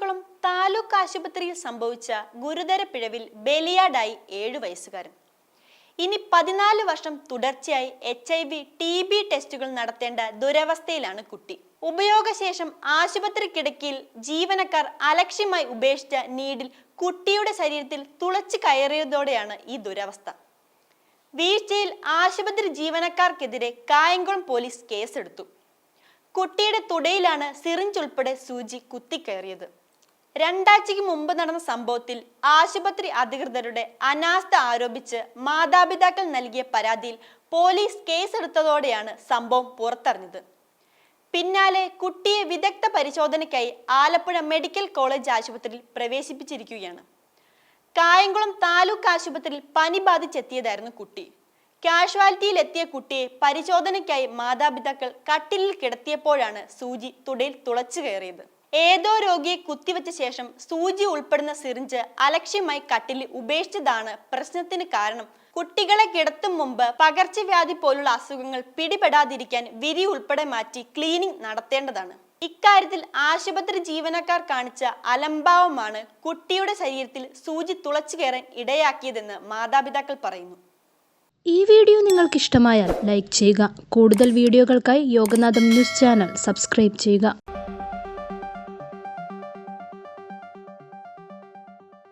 കായംകുളം താലൂക്ക് ആശുപത്രിയിൽ സംഭവിച്ച ഗുരുതര പിഴവിൽ ബലിയാടായി ഏഴു വയസ്സുകാരൻ. ഇനി പതിനാല് വർഷം തുടർച്ചയായി H I V T B ടെസ്റ്റുകൾ നടത്തേണ്ട ദുരവസ്ഥയിലാണ് കുട്ടി. ഉപയോഗശേഷം ആശുപത്രി കിടക്കിയിൽ ജീവനക്കാർ അലക്ഷ്യമായി ഉപേക്ഷിച്ച നീഡിൽ കുട്ടിയുടെ ശരീരത്തിൽ തുളച്ചു കയറിയതോടെയാണ് ഈ ദുരവസ്ഥ. വീഴ്ചയിൽ ആശുപത്രി ജീവനക്കാർക്കെതിരെ കായംകുളം പോലീസ് കേസെടുത്തു. കുട്ടിയുടെ തുടയിലാണ് സിറിഞ്ച് ഉൾപ്പെടെ സൂചി കുത്തിക്കയറിയത്. രണ്ടാഴ്ചയ്ക്ക് മുമ്പ് നടന്ന സംഭവത്തിൽ ആശുപത്രി അധികൃതരുടെ അനാസ്ഥ ആരോപിച്ച് മാതാപിതാക്കൾ നൽകിയ പരാതിയിൽ പോലീസ് കേസെടുത്തതോടെയാണ് സംഭവം പുറത്തറിഞ്ഞത്. പിന്നാലെ കുട്ടിയെ വിദഗ്ധ പരിശോധനയ്ക്കായി ആലപ്പുഴ മെഡിക്കൽ കോളേജ് ആശുപത്രിയിൽ പ്രവേശിപ്പിച്ചിരിക്കുകയാണ്. കായംകുളം താലൂക്ക് ആശുപത്രിയിൽ പനി ബാധിച്ചെത്തിയതായിരുന്നു കുട്ടി. കാഷ്വാലിറ്റിയിൽ എത്തിയ കുട്ടിയെ പരിശോധനയ്ക്കായി മാതാപിതാക്കൾ കട്ടിലിൽ കിടത്തിയപ്പോഴാണ് സൂചി തുടയിൽ തുളച്ചു കയറിയത്. ഏതോ രോഗിയെ കുത്തിവെച്ച ശേഷം സൂചി ഉൾപ്പെടുന്ന സിറിഞ്ച് അലക്ഷ്യമായി കട്ടിലിൽ ഉപേക്ഷിച്ചതാണ് പ്രശ്നത്തിന് കാരണം. കുട്ടികളെ കിടത്തും മുമ്പ് പകർച്ചവ്യാധി പോലുള്ള അസുഖങ്ങൾ പിടിപെടാതിരിക്കാൻ വിരി ഉൾപ്പെടെ മാറ്റി ക്ലീനിങ് നടത്തേണ്ടതാണ്. ഇക്കാര്യത്തിൽ ആശുപത്രി ജീവനക്കാർ കാണിച്ച അലംഭാവമാണ് കുട്ടിയുടെ ശരീരത്തിൽ സൂചി തുളച്ചു കയറാൻ ഇടയാക്കിയതെന്ന് മാതാപിതാക്കൾ പറയുന്നു. ഈ വീഡിയോ നിങ്ങൾക്ക് ഇഷ്ടമായാൽ ലൈക്ക് ചെയ്യുക. കൂടുതൽ വീഡിയോകൾക്കായി യോഗനാഥം ന്യൂസ് ചാനൽ സബ്സ്ക്രൈബ് ചെയ്യുക.